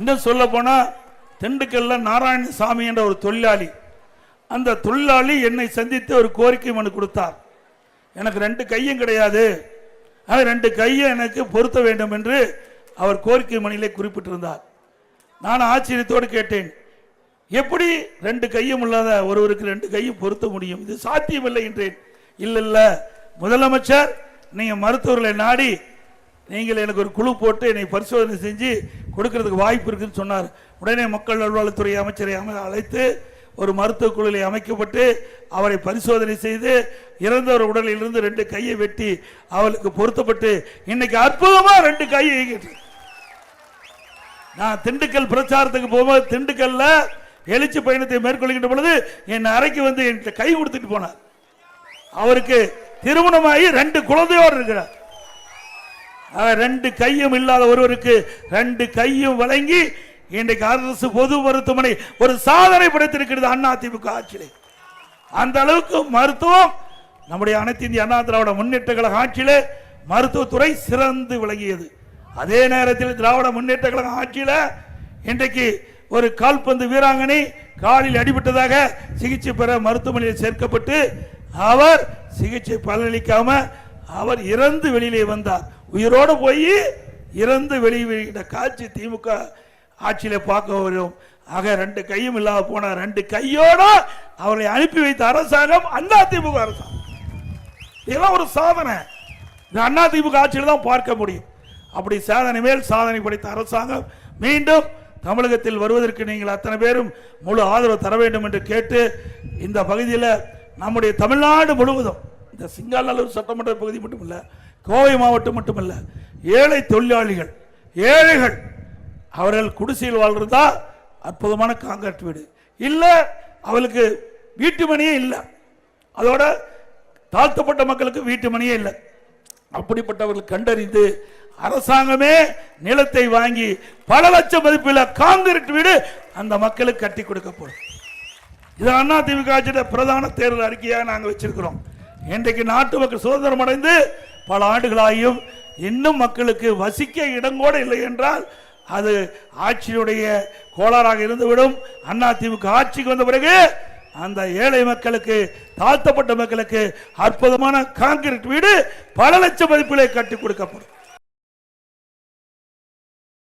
இன்னும் சொல்ல போனா திண்டுக்கல்ல நாராயணசாமி என்ற ஒரு தொழிலாளி. அந்த தொழிலாளி என்னை சந்தித்து ஒரு கோரிக்கை மனு கொடுத்தார். எனக்கு ரெண்டு கையும் கிடையாது. அது ரெண்டு கையும் எனக்கு பொருத்த வேண்டும் என்று அவர் கோரிக்கை மணியிலே குறிப்பிட்டிருந்தார். நான் ஆச்சரியத்தோடு கேட்டேன். எப்படி ரெண்டு கையும் இல்லாத ஒருவருக்கு ரெண்டு கையும் பொருத்த முடியும்? இது சாத்தியமில்லை என்றேன். இல்லை இல்லை முதலமைச்சர் நீங்கள் மருத்துவர்களை நாடி நீங்கள் எனக்கு ஒரு குழு போட்டு என்னை பரிசோதனை செஞ்சு கொடுக்கறதுக்கு வாய்ப்பு இருக்குன்னு சொன்னார். உடனே மக்கள் நல்வாழ்வுத்துறை அமைச்சரை அம- அழைத்து ஒரு மருத்துவ குழுவை அமைக்கப்பட்டு அவரை பரிசோதனை செய்து இறந்தவர் உடலில் இருந்து ரெண்டு கையை வெட்டி அவளுக்கு பொருத்தப்பட்டு இன்னைக்கு அற்புதமாக ரெண்டு கையை இயங்கிட்டு நான் திண்டுக்கல் பிரச்சாரத்துக்கு போகும்போது திண்டுக்கல்ல எழுச்சி பயணத்தை மேற்கொள்கின்ற பொழுது என் அறைக்கு வந்து என்கிட்ட கை கொடுத்துட்டு போனார். அவருக்கு திருமணமாகி ரெண்டு குழந்தையோடு இருக்கிறார். ரெண்டு கையும் இல்லாத ஒருவருக்கு ரெண்டு கையும் வழங்கி இன்றைக்கு அரசு பொது மருத்துவமனை ஒரு சாதனை படைத்திருக்கிறது அண்ணா திமுக ஆட்சியிலே. அந்த அளவுக்கு மருத்துவம் நம்முடைய அனைத்து இந்திய அண்ணா திராவிட முன்னேற்ற கழக ஆட்சியில் மருத்துவத்துறை சிறந்து விளங்கியது. அதே நேரத்தில் திராவிட முன்னேற்ற கழக ஆட்சியில இன்றைக்கு ஒரு கால்பந்து வீராங்கனை காலில் அடிபட்டதாக சிகிச்சை பெற மருத்துவமனையில் சேர்க்கப்பட்டு அவர் சிகிச்சை பலனளிக்காம அவர் இறந்து வெளியிலே வந்தார். உயிரோடு போய் இறந்து வெளியிட காட்சி திமுக ஆட்சியில் பார்க்க வரும். ஆக ரெண்டு கையும் இல்லாமல் போன ரெண்டு கையோட அவரை அனுப்பி வைத்த அரசாங்கம் அண்ணா திமுக அரசாங்கம். இதெல்லாம் ஒரு சாதனை. இந்த அண்ணா திமுக ஆட்சியில் தான் பார்க்க முடியும். அப்படி சாதனை மேல் சாதனை படைத்த அரசாங்கம் மீண்டும் தமிழகத்தில் வருவதற்கு நீங்கள் அத்தனை பேரும் முழு ஆதரவு தர வேண்டும் என்று கேட்டு இந்த பகுதியில் நம்முடைய தமிழ்நாடு முழுவதும் இந்த சிங்காநல்லூர் சட்டமன்ற பகுதி மட்டுமல்ல கோவை மாவட்டம் மட்டுமல்ல ஏழை தொழிலாளிகள் ஏழைகள் அவர்கள் குடிசையில் வாழ்றதா அற்புதமான காங்கிரட் வீடு. இல்லை அவளுக்கு வீட்டு மணியே இல்லை. அதோட தாழ்த்தப்பட்ட மக்களுக்கு வீட்டு மணியே இல்லை. அப்படிப்பட்டவர்கள் கண்டறிந்து அரசாங்கமே நிலத்தை வாங்கி பல லட்சம் மதிப்பில் காங்கிரட் வீடு அந்த மக்களுக்கு கட்டி கொடுக்கப்படும் இது அண்ணா திமுக பிரதான தேர்தல் அறிக்கையாக நாங்கள் வச்சிருக்கிறோம். இன்றைக்கு நாட்டு மக்கள் சுதந்திரம் அடைந்து பல ஆண்டுகளாகியும் இன்னும் மக்களுக்கு வசிக்க இடம் கூட இல்லை என்றால் அது ஆட்சியுடைய கோளாறாக இருந்துவிடும். அண்ணா திமுக ஆட்சிக்கு வந்த பிறகு அந்த ஏழை மக்களுக்கு தாழ்த்தப்பட்ட மக்களுக்கு அற்புதமான கான்கிரீட் வீடு பல லட்சம் மதிப்பிலே கட்டி கொடுக்கப்படும்.